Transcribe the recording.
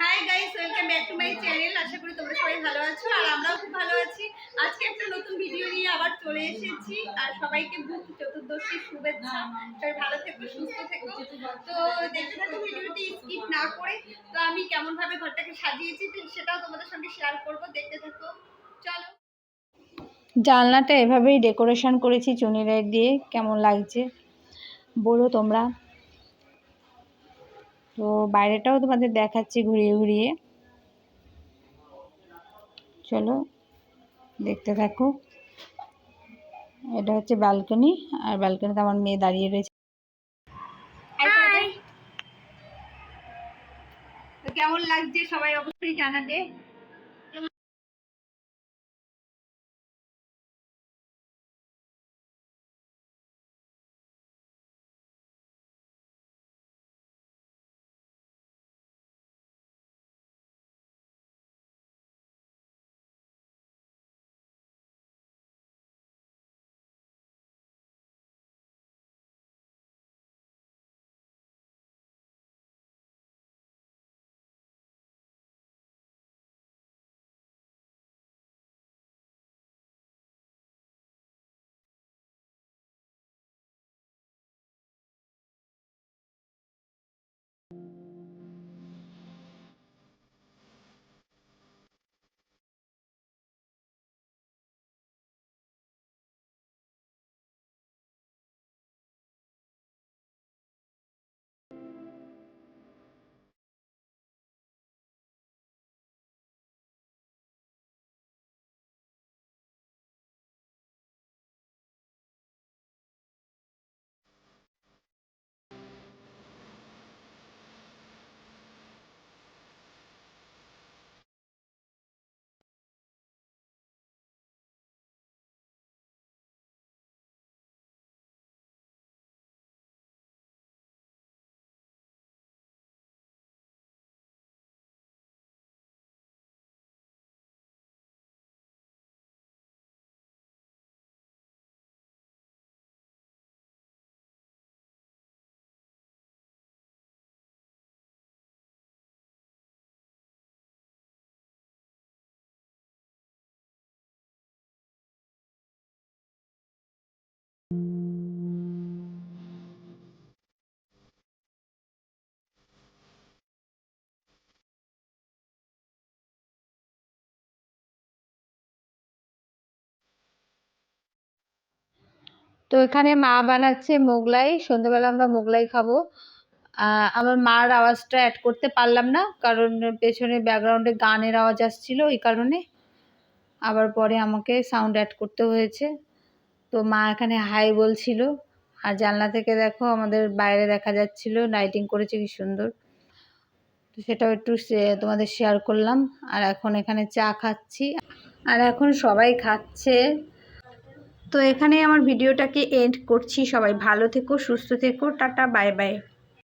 Hi guys welcome back to my channel আশা করি তোমরা সবাই ভালো আছো আর আমরাও খুব ভালো আছি। আজকে একটা নতুন ভিডিও নিয়ে আবার চলে এসেছি। আর সবাইকে বুক চতুর্দশীর শুভেচ্ছা। সবাই ভালো থেকো, সুস্থ থেকো। তো দেখতে থাকো ভিডিওটি স্কিপ না করে। তো আমি কেমন ভাবে ঘরটাকে সাজিয়েছি সেটাও তোমাদের সঙ্গে শেয়ার করব। দেখতে থাকো। চলো। জানলাটা এভাবেই ডেকোরেশন করেছি, চুনি লাইট দিয়ে। কেমন লাগছে? বলো তোমরা। তো বাইরেটাও তোমাদের দেখাচ্ছি ঘুরিয়ে ঘুরিয়ে। চলো, দেখতে থাকো। এটা হচ্ছে ব্যালকনি আর ব্যালকনিতে আমার মেয়ে দাঁড়িয়ে রয়েছে। কেমন লাগছে সবাই অবশ্যই জানাতে তো এখানে মা বানাচ্ছে মোগলাই। সন্ধ্যেবেলা আমরা মোগলাই খাব। আমার মার আওয়াজটা অ্যাড করতে পারলাম না, কারণ পেছনে ব্যাকগ্রাউন্ডে গানের আওয়াজ আসছিল ওই কারণে। আবার পরে আমাকে সাউন্ড অ্যাড করতে হয়েছে। তো মা এখানে হাই বলছিল। আর জানলা থেকে দেখো আমাদের বাইরে দেখা যাচ্ছিল লাইটিং করেছে কি সুন্দর। তো সেটাও একটু তোমাদের শেয়ার করলাম। আর এখন এখানে চা খাচ্ছি। আর এখন সবাই খাচ্ছে। তো এখানে আমার ভিডিওটাকে এন্ড করছি। সবাই ভালো থেকো সুস্থ থেকো টাটা বাই বাই